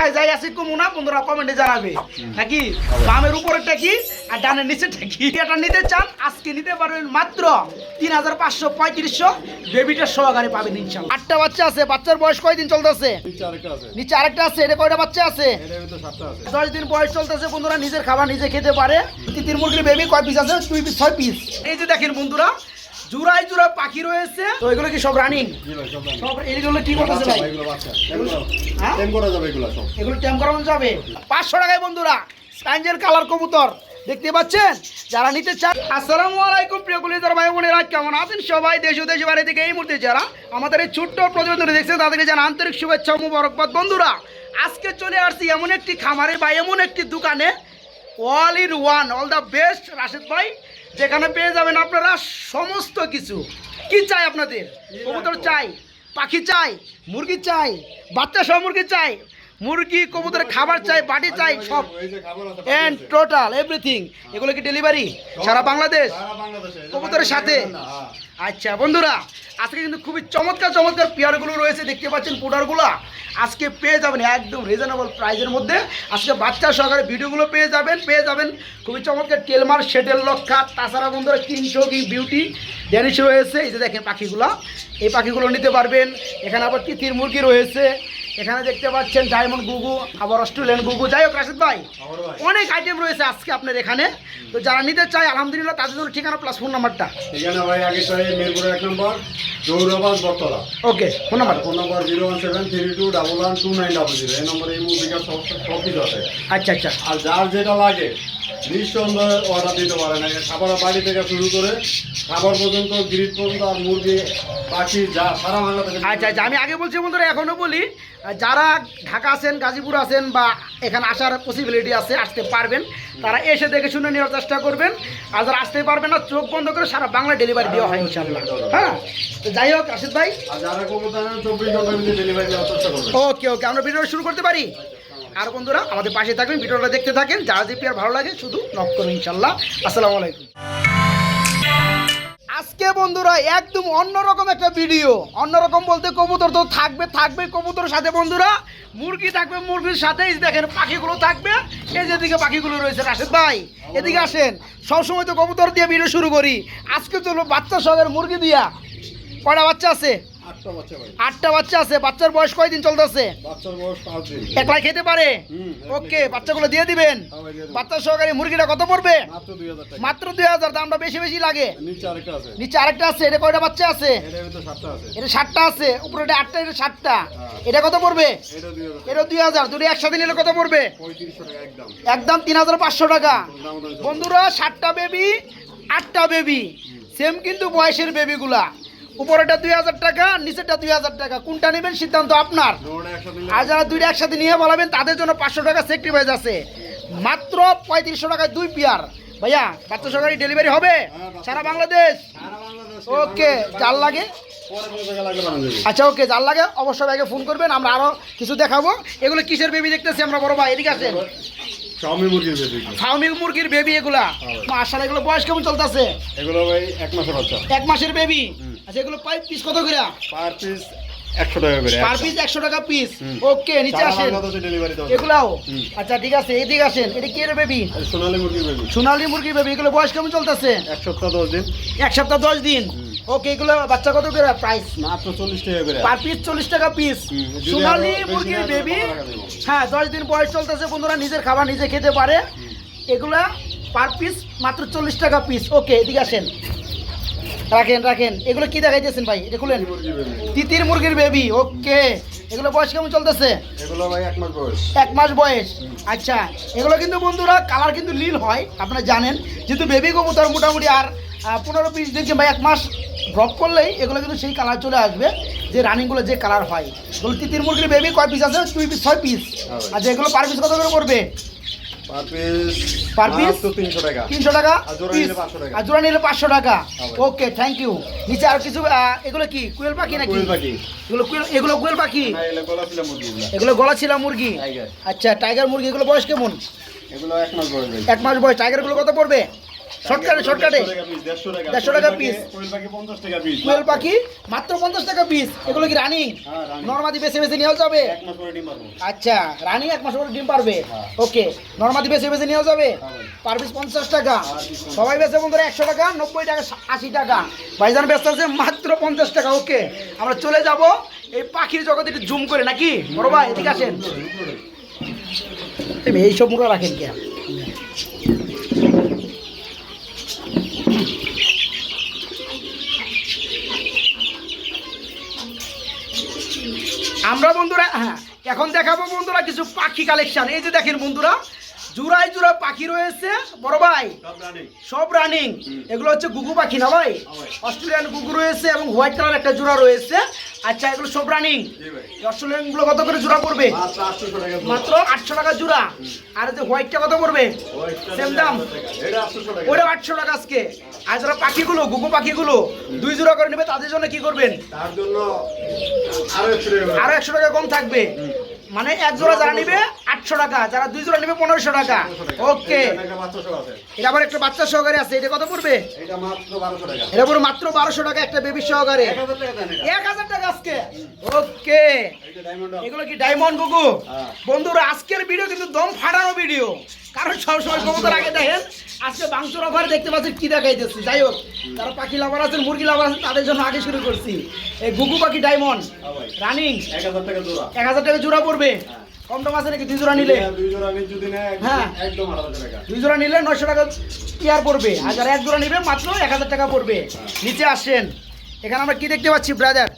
দেখায় যায় আছে কমুনা বন্ধুরা কমেন্টে জানাবে। নাকি? বামের উপরেরটা কি আর ডানের নিচেরটা কি? এটা নিতে চান আজকে নিতে পারবেন মাত্র তিন হাজার পাঁচশো পঁয়ত্রিশশো। বেবিটা সহকারে পাবেন ইনশাল্লাহ। আটটা বাচ্চা আছে বাচ্চার বয়স কয়দিন চলতেছে? নিচে আরেকটা আছে। নিচে আরেকটা আছে এটা কয়টা বাচ্চা আছে? দশ দিন বয়স চলতেছে বন্ধুরা নিজের খাবার নিজে খেতে পারে। তিন মুরগির বেবি কয় পিস আছে? দুই পিস ছয় পিস এই যে দেখেন বন্ধুরা জুড়াই জুড়া পাখি রয়েছে। তো এগুলো কি সব রানিং সব এইগুলো কি করতেছে ভাই? এগুলো বাচ্চা। হ্যাঁ? টেম করা যাবে এগুলো সব। এগুলো ট্যাম করানো যাবে। পাঁচশো টাকায় বন্ধুরা স্প্যাঞ্জেল কালার কবুতর। দেখতে পাচ্ছেন? যারা নিতে চান আসসালামু আলাইকুম প্রিয় কলিজার ভাই বোনেরা কেমন আছেন সবাই? দেশ ও দেশ বাড়ি থেকে এই মুহূর্তে যারা আমাদের এই ছোট্ট প্রতিবেদনে দেখছেন তাদেরকে জানা আন্তরিক শুভেচ্ছা ও মুবারকবাদ। বন্ধুরা আজকে চলে আসছি এমন একটি খামারে বা এমন একটি দোকানে। All in one all the best Rashed ভাই। যেখানে পেয়ে যাবেন আপনারা সমস্ত কিছু। কি চাই আপনাদের? কবুতর চাই, পাখি চাই, মুরগি চাই, বাচ্চা সহ মুরগি চাই। মুরগি, কবুতরের খাবার চাই, বাটি চাই, সব। এন্ড টোটাল এভরিথিং এগুলো কি ডেলিভারি সারা বাংলাদেশ? কবুতরের সাথে। আচ্ছা বন্ধুরা, আজকে কিন্তু খুবই চমৎকার চমৎকার পেয়ারগুলো রয়েছে। দেখতে পাচ্ছেন পোডারগুলো। আজকে পেয়ে যাবেন একদম রিজনেবল প্রাইসের মধ্যে। আজকে বাচ্চা সহকারে ভিডিওগুলো পেয়ে যাবেন পেয়ে যাবেন খুবই চমৎকার টেলমার শেটেল লক্ষা। তাছাড়া বন্ধুরা কিংসো কি বিউটি ড্যানিশ রয়েছে। এই যে দেখেন পাখিগুলো। এই পাখিগুলো নিতে পারবেন। এখানে আবার তিতির মুরগি রয়েছে। এখানে দেখতে পাচ্ছেন ডায়মন্ড গুগু আবার অস্ট্রেলিয়ান গুগু যাই হোক রাশিদ ভাই অনেক আইটেম রয়েছে আজকে আপনার এখানে। তো যারা নিতে চায় আলহামদুলিল্লাহ তাদের জন্য ঠিকানা প্লাস ফোন নাম্বারটা এখানে ভাই আগে চাই মিরপুর এক নম্বর গৌরবাস Battala. Okay phone number phone number zero one seven three two double one two nine double zero এই নম্বরে এই মুভিকার সব সব কিছু আছে। আচ্ছা আচ্ছা। আর যার যেটা লাগে নিঃসন্দেহে অর্ডার দিতে পারে না খাবার বাড়ি থেকে শুরু করে খাবার পর্যন্ত গ্রিড পর্যন্ত আর মুরগি পাখি যা সারা বাংলাদেশে আচ্ছা আচ্ছা আমি আগে বলছি বন্ধুরা এখনও বলি যারা ঢাকা আছেন গাজীপুর আছেন বা এখানে আসার পসিবিলিটি আছে আসতে পারবেন তারা এসে দেখে শুনে নেওয়ার চেষ্টা করবেন। আর যারা আসতে পারবেন না চোখ বন্ধ করে সারা বাংলা ডেলিভারি দেওয়া হয় ইনশাল্লাহ হ্যাঁ? তো যাই হোক রাশিদ ভাই। ওকে ওকে আমরা ভিডিও শুরু করতে পারি? আর বন্ধুরা আমাদের পাশে থাকবেন, ভিডিওটা দেখতে থাকেন, যারা যে পেয়ার ভালো লাগে শুধু নক করুন ইনশাল্লাহ। আসসালামু আলাইকুম। আজকে বন্ধুরা একদম অন্যরকম একটা ভিডিও। অন্যরকম বলতে কবুতর তো থাকবে থাকবে কবুতর সাথে বন্ধুরা। মুরগি থাকবে মুরগির সাথে দেখেন পাখিগুলো থাকবে। এই যে এদিকে পাখিগুলো রয়েছে, রাশেদ ভাই, এদিকে আসেন। সবসময় তো কবুতর দিয়ে ভিডিও শুরু করি। আজকে চলো বাচ্চা সবের মুরগি দিয়া। কয়টা বাচ্চা আছে? আটটা বাচ্চা আছে বাচ্চার বয়স কয়দিন চলতেছে? একলাই খেতে পারে? ওকে বাচ্চাগুলো দিয়ে দিবেন? হ্যাঁ। বাচ্চা সহকারী মুরগিটা কত পড়বে? মাত্র দুই হাজার দামটা বেশি বেশি লাগে। নিচে আরেকটা আছে। এটা কয়টা বাচ্চা আছে? ভিতরে সাতটা আছে। এটা ষাটটা আছে উপরে এটা আটটা এটা ষাটটা হ্যাঁ। এটা কত পড়বে? এটা দুই হাজার। দুই দুটো একসাথে নিলে কত পড়বে? একদম। তিন হাজার পাঁচশো টাকা। বন্ধুরা ষাটটা বেবি আটটা বেবি সেম কিন্তু বয়সের বেবিগুলা উপরেটা দুই হাজার টাকা নিচেরটা দুই হাজার টাকা। কোনটা নেবেন? সিদ্ধান্ত আপনার। আর যারা দুইটা একসাথে নিয়ে বলাবেন তাদের জন্য পাঁচশো টাকা সেক্রিফাইস আছে মাত্র পঁয়ত্রিশশো টাকায় দুই পিয়ার। ভাইয়া বাচ্চা সরকারি ডেলিভারি হবে? সারা বাংলাদেশ? ওকে যার লাগে। আচ্ছা ওকে যার লাগে অবশ্যই ভাইকে ফোন করবেন। আমরা আরও কিছু দেখাবো। এগুলো কিসের বেবি দেখতেছি আমরা বড় ভাই? এদিকে আছেন বেবি মুরগির বেবি এগুলা। মাসাল এগুলো। বয়স কেমন চলতেছে? এগুলো ভাই এক মাসের বাচ্চা। এক মাসের বেবি আচ্ছা এগুলো পাইপ পিস কত করে? পার পিস একশো টাকা করে পার পিস একশো টাকা পিস ওকে নিচে আসেন। এগুলাও আচ্ছা ঠিক আছে এদিকে আসেন। এটা কি এর বেবি সোনালী মুরগির বেবি সোনালী মুরগির বেবি এগুলো বয়স কেমন চলতেছে? এক সপ্তাহ দশ দিন। এক সপ্তাহ দশ দিন? ওকে এগুলো বাচ্চা কত করে? প্রাইস মাত্র চল্লিশ টাকা করে। পার পিস চল্লিশ টাকা পিস সোনালী মুরগির বেবি। হ্যাঁ দশ দিন বয়স চলতেছে বন্ধুরা নিজের খাবার নিজে খেতে পারে। এগুলা পার পিস মাত্র চল্লিশ টাকা পিস ওকে এদিকে আসেন। রাখেন রাখেন। এগুলো কি দেখাইতেছেন ভাই? এটা খুলেন। তিতির মুরগির বেবি ওকে। এগুলো বয়স কেমন চলতেছে? এগুলো ভাই এক মাস বয়স। এক মাস বয়স। আচ্ছা এগুলো কিন্তু বন্ধুরা কালার কিন্তু নীল হয় আপনারা জানেন। যেহেতু বেবি কবুতর মোটামুটি আর পনেরো পিস দিন কিংবা এক মাস ড্রপ করলেই এগুলো কিন্তু সেই কালার চলে আসবে যে রানিংগুলো যে কালার হয়। তিতির মুরগির বেবি কয় পিস আছে? দুই পিস ছয় পিস ভাই। আচ্ছা এগুলো পার পিস কত করে পড়বে? Per piece. টাকা। তিনশো টাকা? আর জোড়া piece। নিলে 500 টাকা। আর জোড়া নিলে পাঁচশো টাকা? হ্যাঁ ওকে থ্যাংক ইউ নিচে আর কিছু এগুলো কি? কোয়েল পাখি নাকি? কোয়েল পাখি। এগুলো কোয়েল এগুলো কুয়েল পাখি? না এগুলো গলা ছিল মুরগিগুলো এগুলো। গলা ছিল মুরগি? আচ্ছা টাইগার মুরগি এগুলো বয়স কেমন? এগুলো এক মাস বয়স টাইগার এক মাস বয়স। টাইগারগুলো কত পড়বে? শর্টকাটে শর্টকাটে। দেড়শো টাকা পিস কোয়েল পাখি মাত্র পঞ্চাশ টাকা পিস এগুলো কি রানিং। হ্যাঁ, নর্মাদি বেছে বেছে নেওয়া যাবে? করে আচ্ছা রানিং এক মাস পরে ডিম পারবে? হ্যাঁ। ওকে নর্মাদি বেছে বেছে নেওয়া যাবে? হ্যাঁ পার পিস পঞ্চাশ টাকা। সবাই বেছে বন্ধুরা একশো টাকা নব্বই টাকা আশি টাকা। ভাইজান ব্যস্ত আছে মাত্র পঞ্চাশ টাকা ওকে। আমরা চলে যাব এই পাখির জগতে একটু জুম করে নাকি? বড় ভাই এদিকে আসেন। এই এইসব মুখে রাখেন কে আমরা বন্ধুরা হ্যাঁ এখন দেখাবো বন্ধুরা কিছু পাখি কালেকশন এই যে দেখেন বন্ধুরা জুড়াই জুড়া পাখি রয়েছে বড় ভাই? সব রানিং। এগুলো হচ্ছে গুগু পাখি না ভাই। অস্ট্রেলিয়ান গুগু রয়েছে এবং হোয়াইট কালার একটা জোড়া রয়েছে। আচ্ছা এগুলো সব রানিং অস্ট্রেলিয়ানগুলো কত করে জোড়া পড়বে? মাত্র আটশো টাকা জোড়া। আর যে হোয়াইটটা কত পড়বে? সেম দাম। 800 টাকা। এটা আটশো টাকা। ওটা আটশো টাকা আজকে। আর যারা পাখিগুলো গুগু পাখিগুলো দুই জোড়া করে নেবে তাদের জন্য কি করবেন? তার জন্য আরও একশো টাকা কম থাকবে। মানে এক জোড়া যারা নিবে আটশো টাকা যারা দুই জোড়া নিবে পনেরোশো টাকা। ওকে। এটা আবার একটা বাচ্চা সহকারে আছে এটা কত পড়বে? এটা মাত্র বারোশো টাকা এটা পুরো মাত্র বারোশো টাকা একটা বেবি সহকারে। এক হাজার টাকা আজকে। ওকে। ডায়মন্ড এগুলো কি ডায়মন্ড গুগু? হ্যাঁ। বন্ধুরা আজকের ভিডিও কিন্তু দম ফাটানো ভিডিও কারণ সবসময় কবুতর আগে দেখেন আজকে বাংচুর অফার দেখতে পাচ্ছেন কি দেখাইতেছি। যাই হোক তারা পাখি লাভার আছেন মুরগি লাভার আছেন তাদের জন্য আগে শুরু করছি। এই গুগু পাখি ডায়মন্ড হ্যাঁ রানিং এক হাজার টাকা জোড়া। এক হাজার টাকা জোড়া পড়বে। হ্যাঁ। কম দাম আছে নাকি? দুই জোড়া নিলে? হ্যাঁ। হাজার দুই জোড়া নিলে নয়শো টাকা ইয়ার পড়বে। আর যারা এক জোড়া নিবে মাত্র এক হাজার টাকা পড়বে। নিচে আসেন। এখানে আমরা কি দেখতে পাচ্ছি ব্রাদার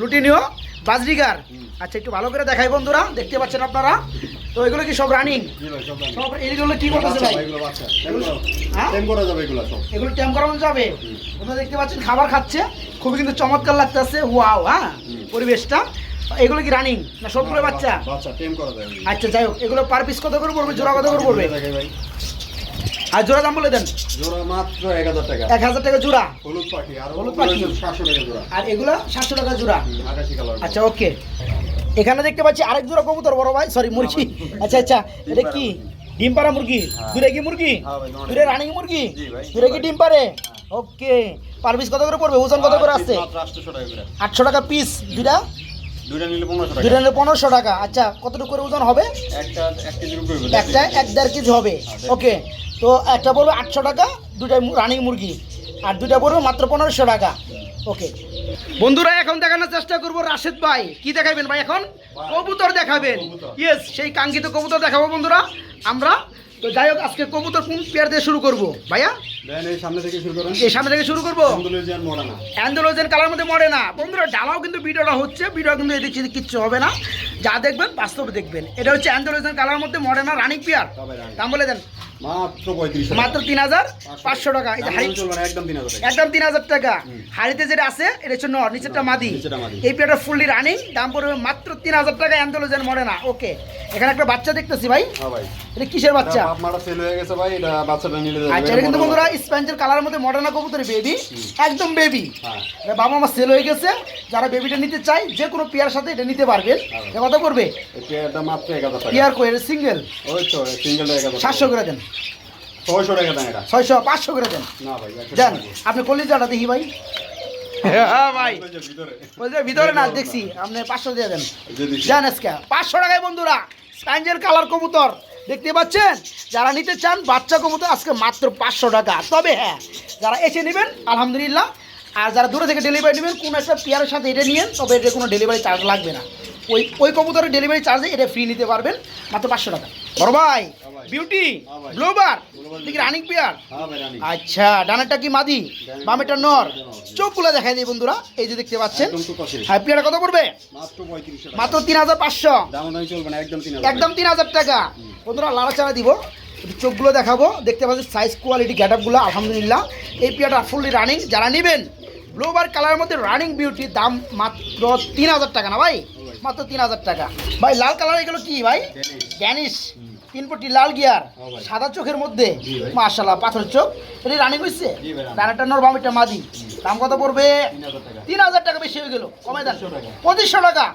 লুটিনিও বাজরিগার। আচ্ছা একটু ভালো করে দেখাই বন্ধুরা দেখতে পাচ্ছেন আপনারা। তো এগুলো কি সব রানিং সব রানিং। কি করতেছে ভাই? এগুলো এগুলো। এগুলো ট্যাম করানো যাবে। আপনারা দেখতে পাচ্ছেন খাবার খাচ্ছে খুবই কিন্তু চমৎকার লাগতেছে ওয়াও হ্যাঁ? পরিবেশটা। এগুলো কি রানিং না সবগুলো বাচ্চা? এগুলো। আচ্ছা যাই হোক এগুলো পার পিস কত করে পড়বে? জোড়া কত করে পড়বে? ভাই। আর জোড়া দাম বলে দেন। জোড়া মাত্র এক হাজার টাকা। টাকা জোড়া। হলুদ পাখি আর হলুদ পাখি। টাকা জোড়া। আর এগুলো সাতশো টাকা জোড়া। আচ্ছা ওকে এখানে দেখতে পাচ্ছি আরেক জোড়া কবুতর বড় ভাই। সরি মুরগি। আচ্ছা আচ্ছা এটা কি? ডিম পাড়া মুরগি? হ্যাঁ। দূরে কি মুরগি? হ্যাঁ দূরে। রানিং মুরগি। দূরে কি ডিম পারে ওকে। পার পিস কত করে পড়বে? ওজন কত করে আছে মাত্র 800 টাকা করে। আটশো টাকা পিস। দুটা পনেরোশো টাকা। দুটা নিলে পনেরোশো টাকা। আচ্ছা কতটুকু করে ওজন হবে? একটা এক দেড় কেজি হবে। ওকে। তো একটা পড়বে আটশো টাকা দুটা রানিং মুরগি। আর দুটা পড়বে মাত্র পনেরোশো টাকা। ওকে বন্ধুরা এখন দেখানোর চেষ্টা করব রাশেদ ভাই। কি দেখাবেন ভাই এখন? কবুতর দেখাবেন। ইয়েস সেই কাঙ্ক্ষিত কবুতর দেখাবো বন্ধুরা আমরা। তো যাই হোক আজকে কবুতর কোন পেয়ার দিয়ে শুরু করব? ভাইয়া? সামনে থেকে শুরু করেন। এই সামনে থেকে শুরু করব? অ্যান্ডোলোজেন কালার মধ্যে মরে না। বন্ধুরা ডালাও কিন্তু ভিডিওটা হচ্ছে ভিডিও কিন্তু এদিক সেদিক কিচ্ছু হবে না। যা দেখবেন বাস্তবে দেখবেন। এটা হচ্ছে অ্যান্ডোলোজেন কালার মধ্যে মরে না রানিক পেয়ার দাম বলে দেন। মাত্র তিন হাজার পাঁচশো। টাকা। একদম তিন হাজার টাকা। একদম তিন হাজার টাকা। হুম। হাড়িতে যেটা আছে এটা হচ্ছে নর নিচেরটা মাদি। এই পেয়ারটা ফুললি রানিং দাম পড়বে মাত্র তিন হাজার টাকা অ্যান্ডোলোজেন মরে না। ওকে এখানে একটা বাচ্চা দেখতেছি ভাই। হ্যাঁ এটা কিসের বাচ্চা? বাপ সেল হয়ে গেছে ভাই এটা বাচ্চাটা নিলে আচ্ছা এটা কিন্তু বন্ধুরা স্পেঞ্জের কালারের মধ্যে মডার্না কবুতর বেবি একদম বেবি হ্যাঁ। বাবা আমার সেল হয়ে গেছে। যারা বেবিটা নিতে চায় যে কোনো পেয়ার সাথে এটা নিতে পারবেন। এটা কত করবে? মাত্র টাকা। পেয়ার সিঙ্গেল ওই তো করে দেন। ছয়শো টাকা দেন এটা। ছয়শো পাঁচশো করে দেন। না ভাই দেন আপনি কলিজাটা দেখি ভাই। হ্যাঁ ভাই। ভিতরে। বলছে ভিতরে না দেখছি আপনি পাঁচশো দিয়ে দেন। আজকে। পাঁচশো টাকায় বন্ধুরা কালার কবুতর। দেখতে পাচ্ছেন? যারা নিতে চান বাচ্চা কবুতর আজকে মাত্র পাঁচশো টাকা। তবে হ্যাঁ যারা এসে নেবেন আলহামদুলিল্লাহ। আর যারা দূরে থেকে ডেলিভারি নেবেন কোনো একটা পেয়ারের সাথে এটা নিয়েন তবে এটা কোনো ডেলিভারি চার্জ লাগবে না। ওই ওই কবুতরের ডেলিভারি চার্জে এটা ফ্রি নিতে পারবেন মাত্র পাঁচশো টাকা। বড় ভাই। বিউটি হ্যাঁ ব্লোবার Blue দেখি রানিং পেয়ার হ্যাঁ আচ্ছা ডানারটা কি মাদি? বামেটা নর। চোখগুলো দেখাই দিই বন্ধুরা এই যে দেখতে পাচ্ছেন। হ্যাঁ পেয়ারটা কত পড়বে? মাত্র তিন হাজার পাঁচশো। একদম তিন হাজার। টাকা। বন্ধুরা লাড়াচাড়া দিব। চোখগুলো দেখাবো। দেখতে পাচ্ছি সাইজ কোয়ালিটি গ্যাটআপগুলো আলহামদুলিল্লাহ। এই পেয়ারটা ফুললি রানিং যারা নেবেন ব্লোবার কালারের মধ্যে রানিং বিউটি দাম মাত্র তিন হাজার টাকা না ভাই? মাত্র তিন হাজার টাকা। ভাই লাল কালার এগুলো কি ভাই। ড্যানিশ তিন পটি লাল গিয়ার সাদা চোখের মধ্যে। ভাই। মাশাল্লাহ পাথর চোখ। এটা রানিং ভাই, running। ডানাটা নর বামিটা মাদি। দাম কত পড়বে? তিন হাজার টাকা। বেশি হয়ে গেল। কমে দেন। পঁচিশশো টাকা।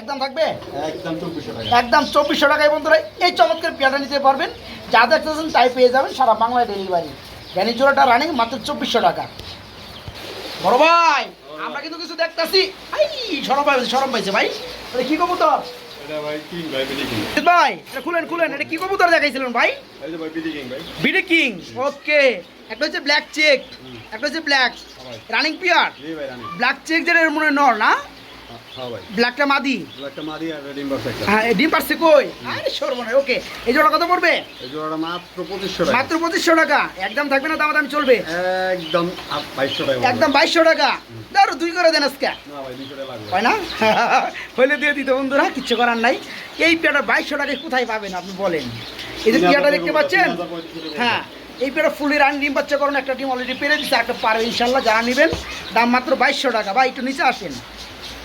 একদম থাকবে? একদম চব্বিশশো টাকা। একদম চব্বিশশো টাকায় বন্ধুরা এই চমৎকার পেয়ারটা নিতে পারবেন। যা দেখতেছেন তাই পেয়ে যাবেন সারা বাংলায় ডেলিভারি। ভ্যানি জোড়াটা রানিং মাত্র চব্বিশশো টাকা। বড় ভাই আমরা কিন্তু কিছু দেখতাছি। সরম পাইছে সরম পাইছে ভাই। কি কবুতর? ভাই খুলেন খুলেন এটা কি কবুতর দেখাইছিলেন ভাই? বিডি কিং ওকে একটা হচ্ছে ব্ল্যাক চেক একটা হচ্ছে black running pair black check যেটা মনে হয় নর না? হ্যাঁ ব্ল্যাকটা মাদি। আর হ্যাঁ ডিম পারছে কই? আরে সর্বনাশ ওকে এই জোড়া কত পড়বে? এই জোড়াটা মাত্র পঁচিশশো টাকা। মাত্র পঁচিশশো টাকা। একদম থাকবে না দাম দাম চলবে? একদম টাকা। একদম বাইশশো টাকা। ধরো দুই করে দেন আজকে। হয় না? হইলে দিয়ে দিত বন্ধুরা কিচ্ছু করার নাই। এই পেয়ারটা বাইশশো টাকায় কোথায় পাবেন আপনি বলেন? এই যে পেয়ারটা দেখতে পাচ্ছেন? হ্যাঁ এই পেয়ারটা ফুলি রান ডিম বাচ্চা করেন একটা ডিম অলরেডি পেরে দিচ্ছে একটা পারবে ইনশাল্লাহ যারা নেবেন। দাম মাত্র বাইশশো টাকা। ভাই একটু নিচে আসেন।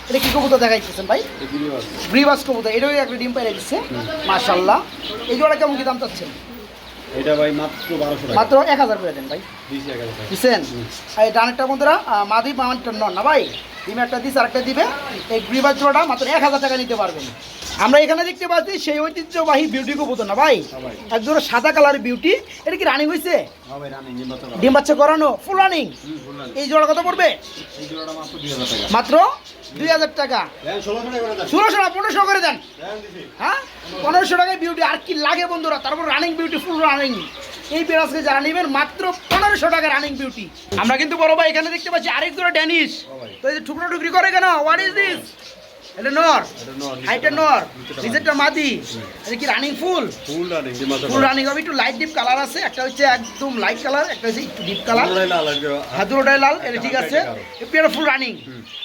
এটা কি কবুতর দেখাইতেছেন ভাই? ব্রিবাস কবুতর এটাও একটা ডিম পেরে দিচ্ছে মাশাল্লাহ এই জোড়া কেমন কি দাম চাচ্ছেন? এটা ভাই মাত্র টাকা। মাত্র এক হাজার করে দেন ভাই। টাকা। এই ডানেরটা বন্ধুরা আহ, মাদি বামানটা নন। না ভাই তুমি একটা দিস আরেকটা দিবে। এই গ্রিবার জোড়াটা মাত্র এক হাজার টাকা নিতে পারবেন। আমরা এখানে দেখতে পাচ্ছি সেই ঐতিহ্যবাহী বিউটি কবুতর না ভাই? এক জোড়া সাদা কালারের বিউটি এটা কি রানিং হয়েছে হ্যাঁ ডিম বাচ্চা করানো। ফুল রানিং এই জোড়া কত পড়বে? মাত্র দুই হাজার টাকা। ষোলোশো না পনেরোশো করে দেন। দেন হ্যাঁ? পনেরোশো টাকায় বিউটি আর কি লাগে বন্ধুরা? তারপর রানিং বিউটি ফুল রানিং এই পেরাজকে যারা নেবেন মাত্র পনেরোশো টাকা রানিং বিউটি আমরা কিন্তু বড় ভাই এখানে দেখতে পাচ্ছি আরেক দুটো ড্যানিশ তো এই যে টুকরো টুকরি করে কেন? হোয়াট ইজ দিস এটা নর। এটা নর, নিচেরটা মাদি। এটা কি রানিং ফুল ফুল রানি ফুল রানিং হবে একটু লাইট ডিপ কালার আছে। একটা হচ্ছে একদম লাইট কালার একটা হচ্ছে একটু ডিপ কালার লাল হাত দুটোটাই লাল এটা ঠিক আছে। ফুল রানিং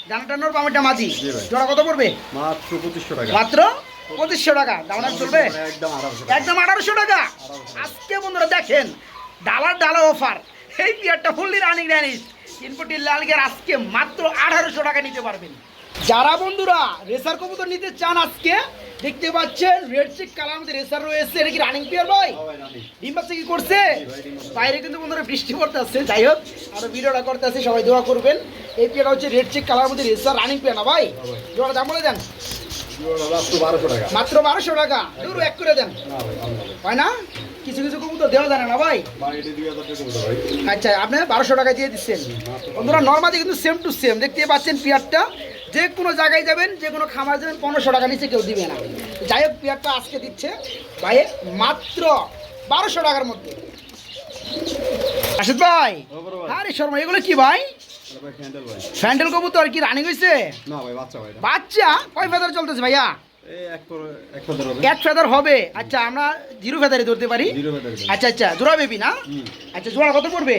জানাটা নর মাদি। জোড়া কত পড়বে? মাত্র পঁচিশশো টাকা। মাত্র পঁচিশশো টাকা। দাম চলবে? একদম আঠারোশো টাকা। একদম আঠারোশো টাকা। আজকে বন্ধুরা দেখেন ডালার ডালা অফার এই পিয়ারটা ফুললি রানিং রানিস ইনপুটি লালগের আজকে মাত্র আঠারোশো টাকা নিতে পারবেন। যারা বন্ধুরা রেসার কবুতর নিতে চান আজকে দেখতে পাচ্ছেন রেড চেক কালার মধ্যে রেসার রয়েছে। এটা কি রানিং পিয়ার ভাই? হ্যাঁ ডিম বাচ্চা কি করছে? বাইরে কিন্তু বন্ধুরা বৃষ্টি পড়তে আসছে যাই হোক আরও ভিডিওটা করতে আসছে সবাই দোয়া করবেন। এই পিয়ারটা হচ্ছে রেড চেক কালার মধ্যে রেসার রানিং পিয়ার না ভাই? জোড়া দাম বলে দেন। মাত্র বারোশো টাকা। দূর এক করে দেন। হয় না? কিছু কিছু কবুতর দেওয়া জানে না ভাই। আচ্ছা আপনি বারোশো টাকা দিয়ে দিচ্ছেন। বন্ধুরা নর্মালি কিন্তু সেম টু সেম দেখতে পাচ্ছেন পেয়ারটা যে কোনো জায়গায় যাবেন যে কোনো খামার যাবেন পনেরোশো টাকা নিচে কেউ দিবে না। যাই হোক পেয়ারটা আজকে দিচ্ছে। ভাই মাত্র বারোশো টাকার মধ্যে। রাশিদ ভাই? আরে শর্মা এগুলো কি ভাই? স্যান্ডেল কবুতর কি রানিং হয়েছে বাচ্চা কয় ফেদার চলতেছে ভাইয়া? এক ফেদার হবে। আচ্ছা আমরা জিরো ফেদারে ধরতে পারি? আচ্ছা আচ্ছা জোড়া বেবি না? আচ্ছা জোড়া কত পড়বে?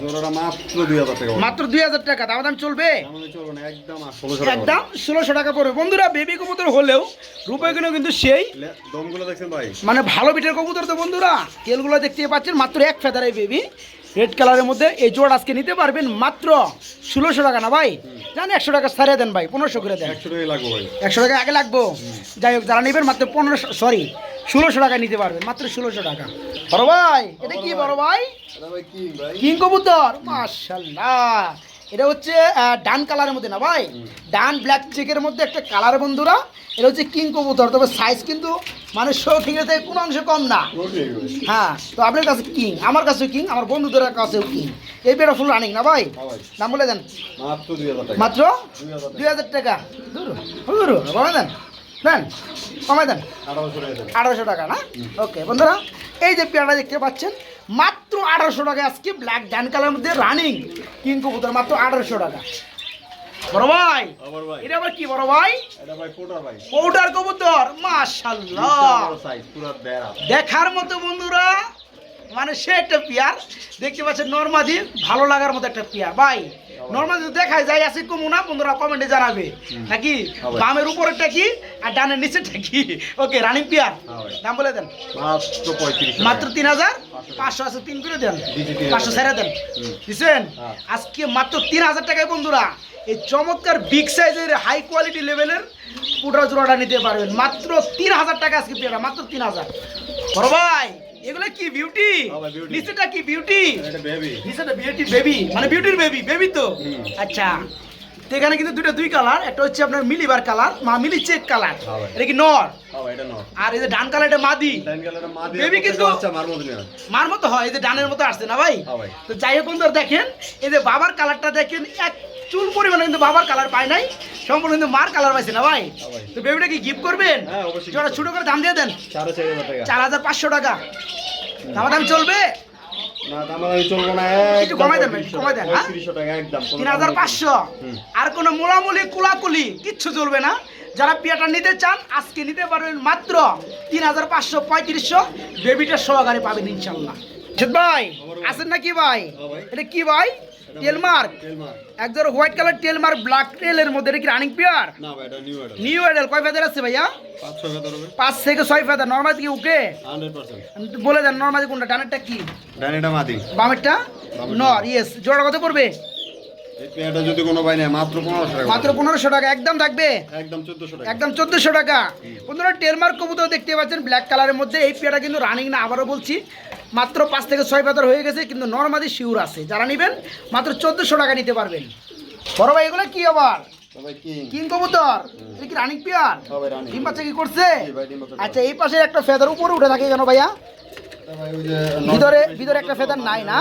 জোড়াটা মাত্র দুই হাজার টাকা মাত্র দুই হাজার টাকা দাম দাম চলবে চলবে না একদম আর ষোলোশো টাকা একদম ষোলোশো টাকা পড়বে। বন্ধুরা বেবি কবুতর হলেও রূপায়গুলো কিন্তু সেই। দমগুলো দেখছেন ভাই? মানে ভালো বিটের কবুতর তো বন্ধুরা। তেলগুলো দেখতে পাচ্ছেন মাত্র এক ফেদারে বেবি রেড কালারের মধ্যে এই জোড় আজকে নিতে পারবেন মাত্র ষোলোশো টাকা না ভাই? জান একশো টাকা সারিয়ে দেন ভাই পনেরোশো করে দেন। একশো লাগবে একশো টাকা আগে লাগবো। যাই হোক যারা নেবেন মাত্র পনেরোশো সরি ষোলোশো টাকা নিতে পারবেন মাত্র ষোলোশো টাকা। বড় ভাই এটা কি বড় ভাই? কি কবুতর মাশাল্লাহ। এটা হচ্ছে ডান কালারের মধ্যে না ভাই? ডান ব্ল্যাক চেকের মধ্যে একটা কালার বন্ধুরা এটা হচ্ছে কিং কবুতর। তবে সাইজ কিন্তু মানে শৌখিনের থেকে কোনো অংশ কম না। হ্যাঁ তো আপনার কাছে কিং আমার কাছে কিং আমার বন্ধুদের কাছেও কিং। এই পেটা ফুল রানিং না ভাই? হ্যাঁ নাম বলে দেন। মাত্র দুই হাজার টাকা। দুই হাজার কমাই দেন। দেন কমাই দেন। আঠারোশো টাকা না? ওকে বন্ধুরা এই যে পেয়ারা দেখতে পাচ্ছেন মাত্র আঠারোশো টাকা আজকে ব্ল্যাক ডান কালার মধ্যে রানিং কিং কবুতর মাত্র আঠারোশো টাকা। বড় ভাই এটা আবার কি বড় ভাই? পৌডার কবুতর মাশাল্লাহ দেখার মতো বন্ধুরা মানে সে একটা পিয়ার দেখতে পাচ্ছেন নর্মাদি ভালো লাগার মতো একটা পিয়ার। ভাই নর্মাদি দেখায় যায় আছে কমু না বন্ধুরা কমেন্টে জানাবে। নাকি? বামের উপরেরটা কি আর ডানের নিচেরটা কি? Okay running pair. দাম বলে দেন। মাত্র তিন হাজার? পাঁচশো। আছে তিন করে দেন। পাঁচশো। ছেড়ে দেন। দিচ্ছেন হ্যাঁ। আজকে মাত্র তিন হাজার টাকায় বন্ধুরা এই চমৎকার বিগ সাইজের হাই কোয়ালিটি লেভেলের পুটা জোড়াটা নিতে পারবেন। মাত্র তিন হাজার টাকা আজকে পেয়ারা মাত্র তিন হাজার। বড় ভাই এগুলো কি বিউটি। নিচেটা কি বিউটি বেবি নিচেটা বিউটি বেবি মানে বিউটির বেবি বেবি তো? আচ্ছা। তো এখানে কিন্তু দুটো দুই কালার একটা হচ্ছে আপনার মিলিবার কালার মা মিলি চেক কালার এটা কি নর? এটা আর এই যে ডান কালারটা মাদি। ডাইন গেলে মা দিয়ে Baby কিন্তু- মার মতো হয় এই যে ডানের মতো আসছে না ভাই? হ্যাঁ তো যাই হোক দেখেন এই যে বাবার কালারটা দেখেন এক চুল পরিমাণে কিন্তু বাবার কালার পায় নাই সম্পূর্ণ কিন্তু মার কালার পাইছে না ভাই। হ্যাঁ তো বেবিটা কি গিফট করবেন? হ্যাঁ, জোড়া ছোট করে দাম দিয়ে দেন। চার হাজার পাঁচশো টাকা। দাম দাম চলবে? না না আর কোনো মোলামুলি কুলাকুলি কিচ্ছু চলবে না। যারা পিয়াটা নিতে চান আজকে নিতে পারবেন মাত্র তিন হাজার পাঁচশো পঁয়ত্রিশশো। বেবিটা সহকারে পাবেন ইনশাল্লাহ। ভাই। আছেন নাকি ভাই? হ্যাঁ ভাই। এটা কি ভাই? Tail mark. একজন white colour tail mark black টেলের মধ্যে এটা কি রানিং পেয়ার না ভাই এটা নিউ এটা নিউ এডেল কয় ফেদার আছে ভাইয়া? পাঁচ ছয় ফেদার হবে। পাঁচ থেকে ছয় ফেদার নর্মাল কি ওকে? হান্ড্রেড পার্সেন্ট বলে দেন নরমাল কোনটা ডানেরটা কি? ডাইনিটা মাদি। বামেরটা? বামেরটা। নর ইয়েস জোড়া কত পড়বে? এই যদি কোনো ভাই নেয় মাত্র টাকা মাত্র টাকা একদম থাকবে? একদম চোদ্দশো টাকা। একদম চোদ্দশো টাকা। বন্ধুরা টেলমার্ক কবুতর দেখতে পাচ্ছেন ব্ল্যাক কালারের মধ্যে। এই কিন্তু রানিং না আবারও বলছি। মাত্র পাঁচ থেকে ছয় পাতার হয়ে গেছে কিন্তু নর্মালি শিউর আছে। যারা নেবেন মাত্র চোদ্দশো টাকা নিতে পারবেন। বড় ভাই এগুলো কি আবার? কি। কবুতর? এটা কি রানিং পেয়ার? ডিম বাচ্চা কি করছে? আচ্ছা এই পাশে একটা ফেদার উপরে উঠে থাকে কেন ভাইয়া? ভিতরে ভিতরে একটা ফেদার নাই না?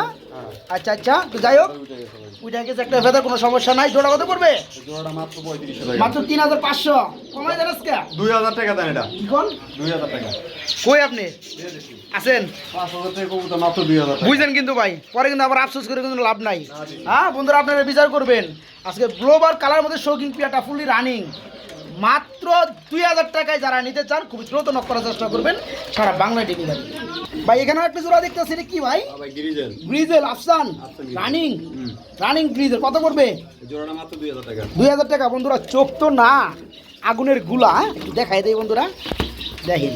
আচ্ছা আচ্ছা তো যাই হোক উঠে গেছে একটা ফেদার কোনো সমস্যা নাই। জোড়া কত পড়বে? মাত্র তিন হাজার পাঁচশো। কমাই দেন আজকে। দুই হাজার টাকা দেন এটা। কোন? দুই হাজার টাকা। কই আপনি? আছেন? বুঝলেন কিন্তু ভাই পরে কিন্তু আবার আফসোস করে কিন্তু লাভ নাই। হ্যাঁ বন্ধুরা আপনারা বিচার করবেন। আজকে গ্লোবাল কালার মধ্যে শৌকিং পিয়াটা ফুলি রানিং মাত্র দুই হাজার টাকায় যারা নিতে চান খুব দ্রুত নক করার চেষ্টা করবেন সারা বাংলা ডেলিভারি ভাই এখানেও একটা জোড়া দেখতেছি কি ভাই? গ্রিজেল আফসান রানিং রানিং গ্রিজেল কত করবে দুই হাজার টাকা। বন্ধুরা চোখ তো না। আগুনেরগুলা হ্যাঁ? একটু দেখাই দেয় বন্ধুরা। দেখেন।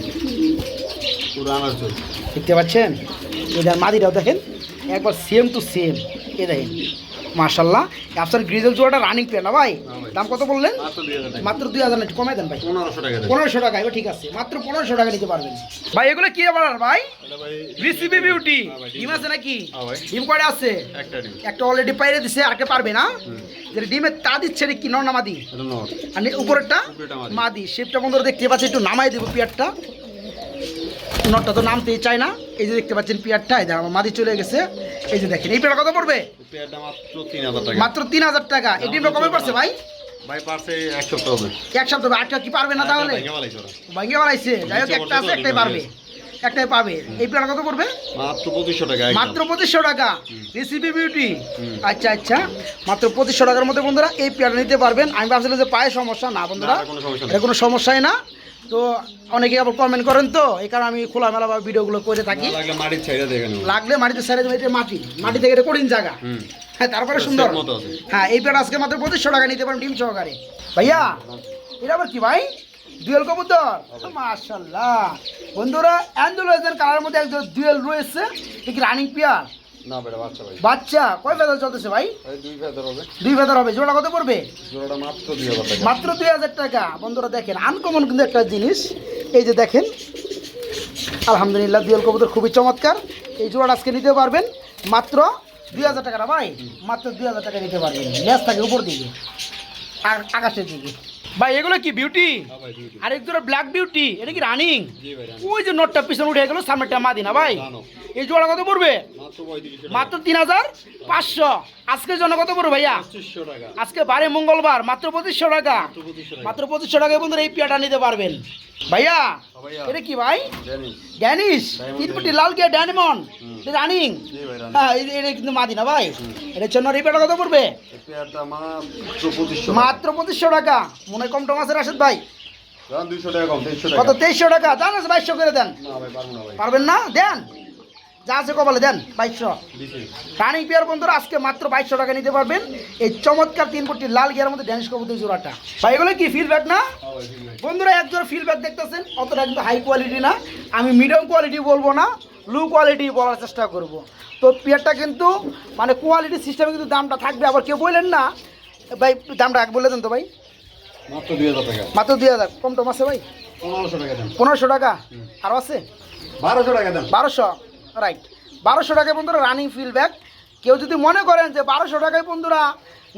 দেখতে পাচ্ছেন? এটার মাদিটাও দেখেন। একবার সেম টু সেম এ দেখেন। মার্শাল্লাহ আপনার গ্রিজেল জোড়াটা রানিং পেয়ে না ভাই? দাম কত বললেন? মাত্র দুই হাজার একটু কমাই দেন ভাই। পনেরোশো টাকা পনেরোশো টাকা এবার ঠিক আছে। মাত্র পনেরোশো টাকা নিতে পারবেন। ভাই এগুলো কি আবার ভাই? রিসিপি বিউটি ডিম। আছে নাকি? ডিম কয়টা আছে? একটা অলরেডি পাইরে দিছে আরকে পারবে না। যেটা ডিমের তা দিচ্ছে কি নর আর উপরেরটা। মাদি। শেপটা বন্ধুরা দেখতে পাচ্ছি একটু নামাই দেবো পিয়ারটা নটটা তো নামতেই চায় না। এই যে দেখতে পাচ্ছেন পিয়ারটা এই আমার মাদি চলে গেছে। এই যে দেখেন এই পেয়ার কত পড়বে? মাত্র তিন হাজার টাকা। এটি কমে পড়ছে ভাই? ভাই পারছে এক সপ্তাহ হবে। এক সপ্তাহ আটটা কি পারবে না তাহলে? ফেলাইছে ওরা। ভাঙ্গে বাড়াইছে। যাই হোক একটা আছে একটাই পারবে। একটাই পাবে। এই পেয়ারটা কত পড়বে? মাত্র পঁচিশশো টাকা। মাত্র পঁচিশশো টাকা। রেসিপি বিউটি আচ্ছা আচ্ছা। মাত্র পঁচিশশো টাকার মধ্যে বন্ধুরা এই পেয়ারটা নিতে পারবেন। আমি ভাবছিলাম যে পায়ে সমস্যা না বন্ধুরা। এটা কোনো সমস্যাই না। তো অনেকে আবার কমেন্ট করেন তো এই কারণে আমি খোলামেলা ভাবে ভিডিওগুলো করে থাকি। লাগলে মাটিতে ছেড়ে দেবে এটা মাটি। মাটি থেকে এটা কঠিন জায়গা। হ্যাঁ তারপরে সুন্দর। হ্যাঁ এই পেয়ার আজকে মাত্র পঁচিশশো টাকা নিতে পারেন ডিম সহকারে। ভাইয়া এটা আবার কি ভাই? ডুয়েল কবুতর? মাশাল্লাহ বন্ধুরা অ্যান্ডোলয়েজের কালার মধ্যে একজন ডুয়েল রয়েছে। কি রানিং পেয়ার না বেটা বাচ্চা ভাই। বাচ্চা? কয় ফেদার চলতেছে ভাই? দুই ফেদার হবে। দুই ফেদার হবে। জোড়া কত পড়বে? জোড়াটা মাত্র দুই হাজার টাকা। মাত্র দুই হাজার টাকা। বন্ধুরা দেখেন আনকমন কিন্তু একটা জিনিস। এই যে দেখেন আলহামদুলিল্লাহ দুয়েল কবুতর খুবই চমৎকার। এই জোড়াটা আজকে নিতে পারবেন। মাত্র দুই হাজার টাকা ভাই? মাত্র দুই হাজার টাকা নিতে পারবেন। থাকে উপর দিকে আকাশের দিকে। ভাই এগুলো কি বিউটি আর এক দুইটি ব্ল্যাক বিউটি এটা কি রানিং। ওই যে নটটা পিছনে উঠে গেল সামনেটা মা দিনা ভাই? এই জোড়া কত পড়বে? মাত্র তিন হাজার পাঁচশো। আজকের জন্য কত পড়বে ভাইয়া আজকে বারে মঙ্গলবার মাত্র পঁচিশশো টাকা। মাত্র পঁচিশশো টাকা। বন্ধুরা এই পেয়াটা নিতে পারবেন। ভাইয়া। এটা কি ভাই? ড্যানিশ। তিন ফুটি লাল ডায়মন্ড। হুম। রানিং। হ্যাঁ এটা কিন্তু মাদি না ভাই? এটার জন্য এই পেয়াটা কত পড়বে? মাত্র পঁচিশশো টাকা। মনে হয় কম টম আছে রাশেদ ভাই। কত? তেইশশো টাকা। জান আছে বাইশশো করে দেন। পারবেন না? দেন। যা আছে কপালে দেন বাইশশো। রানিং পেয়ার বন্ধুরা আজকে মাত্র বাইশশো টাকা নিতে পারবেন। এই চমৎকার তিন ফুটি লাল গিয়ার মধ্যে ড্যানিশ কবুতর জোড়াটা। ভাই এগুলো কি ফিডব্যাক না? বন্ধুরা একজোড়া ফিডব্যাক দেখতেছেন অতটা কিন্তু হাই কোয়ালিটি না। আমি মিডিয়াম কোয়ালিটি বলব না লো কোয়ালিটি বলার চেষ্টা করব। তো পেয়ারটা কিন্তু মানে কোয়ালিটি সিস্টেমে কিন্তু দামটা থাকবে আবার কেউ বললেন না। ভাই দামটা এক বলে দেন তো ভাই। মাত্র দুই হাজার টাকা। মাত্র দুই হাজার কম টম আছে ভাই? পনেরোশো টাকা পনেরোশো টাকা? আরও আছে? বারোশো টাকা দেন। বারোশো? রাইট বারোশো টাকায় বন্ধুরা রানিং ফিডব্যাক কেউ যদি মনে করেন যে বারোশো টাকায় বন্ধুরা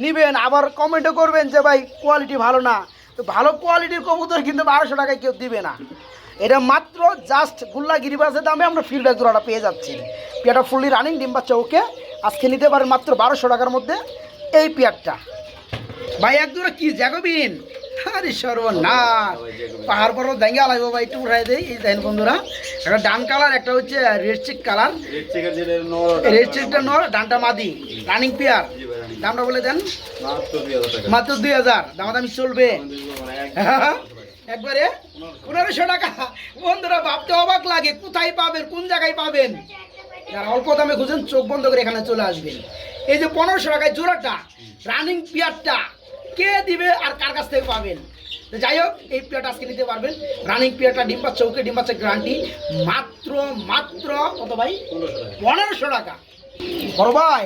নিবেন, আবার কমেন্টও করবেন যে ভাই কোয়ালিটি ভালো না। তো ভালো কোয়ালিটির কবুতর কিন্তু বারোশো টাকায় কেউ দিবে না। এটা মাত্র জাস্ট গুল্লা গিরিবাসের দামে আমরা ফিল্ড জোড়াটা পেয়ে যাচ্ছি। পেয়ারটা ফুললি রানিং ডিম বাচ্চা ওকে আজকে নিতে পারেন মাত্র বারোশো টাকার মধ্যে এই পেয়ারটা। ভাই এক দুটো কি? জ্যাকোবিন? আরে সর্বনাশ। পাহাড় পর্বত ভেঙে আলাইবো ভাই একটু উঠাই দেই এই দেখেন বন্ধুরা। একটা ডান কালার একটা হচ্ছে রেড চিক কালার। রেড চিকটা নর ডানটা মাদি। Running pair. দামটা বলে দেন। মাত্র দুই হাজার। দামাদামি চলবে। একবারে পনেরোশো টাকা। বন্ধুরা ভাবতে অবাক লাগে কোথায় পাবেন কোন জায়গায় পাবেন? যারা অল্প দামে খুঁজেন চোখ বন্ধ করে এখানে চলে আসবেন। এই যে পনেরোশো টাকায় জোড়াটা রানিং পিয়ারটা কে দিবে আর কার কাছ থেকে পাবেন? তো যাই হোক এই পিয়ারটা আজকে নিতে পারবেন। রানিং পিয়ারটা ডিম্বা ওকে ডিম পাচ্ছে গ্যারান্টি মাত্র মাত্র কত ভাই? পনেরোশো টাকা। পনেরোশো টাকা বড় ভাই।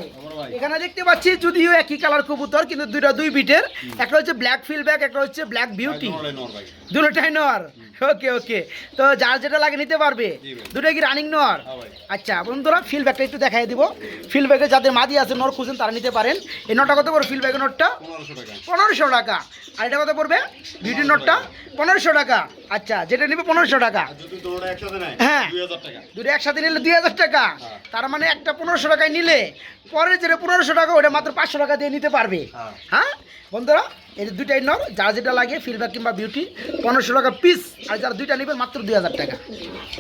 এখানে দেখতে পাচ্ছি যদিও একই কালার কবুতর কিন্তু দুইটা দুই বিটের একটা হচ্ছে ব্ল্যাক ফিলব্যাক একটা হচ্ছে ব্ল্যাক বিউটি নরে নর দুটোটাই নর ওকে ওকে। তো যার যেটা লাগে নিতে পারবে। দুটোই কি রানিং নর হ্যাঁ ভাই। আচ্ছা বন্ধুরা ফিল ব্যাগটা একটু দেখাই দিব। ফিল ব্যাগে যাদের মাদি আছে নর খুঁজেন তারা নিতে পারেন। এই নটটা কত পড়বে ফিল ব্যাগের নটটা পনেরোশো টাকা। আর এটা কত পড়বে? বিউটি নটটা পনেরোশো টাকা। আচ্ছা যেটা নিবে পনেরোশো টাকা। হ্যাঁ। টাকা। দুটো একসাথে নিলে দুই হাজার টাকা। হ্যাঁ। তার মানে একটা পনেরোশো টাকায় নিলে পরে যেটা পনেরোশো টাকা ওটা মাত্র পাঁচশো টাকা দিয়ে নিতে পারবে। হ্যাঁ। হ্যাঁ? বন্ধুরা এই দুইটাই নর যার যেটা লাগে ফিলব্যাক কিংবা বিউটি পনেরোশো টাকা পিস আর যারা দুইটা নেবেন মাত্র দুই হাজার টাকা।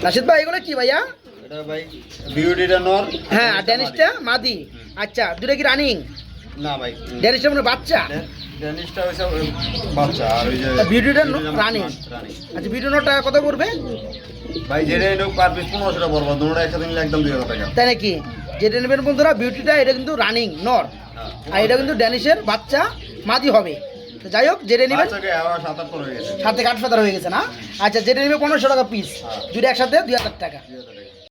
রাশিদ ভাই এগুলো কি ভাইয়া? ভাই, বিউটিটা নর। হ্যাঁ আর ড্যানিশটা মাদি। আচ্ছা দুটো কি রানিং না ভাই। ড্যানিশটা মানে বাচ্চা? ড্যান- ড্যানিশটা হইছে বাচ্চা, আর ওই যে- বিউটিটা ন- রানিং। আচ্ছা বিউটি কত পড়বে? ভাই যেটা পার পিস টাকা পড়বে দুটোটা একসাথে নিলে একদম দুই হাজার টাকা। তাই নাকি? যেটা নেবেন বন্ধুরা বিউটিটা এটা কিন্তু রানিং নর আর এটা কিন্তু ড্যানিশের বাচ্চা মাদি হবে। তো যাই হোক যেটা নেবেন সাত আট করে হয়ে গেছে। সাথে হয়ে না? আচ্ছা যেটা নেবে পনেরোশো টাকা পিস হ্যাঁ। দুটো একসাথে দুই দুই হাজার টাকা।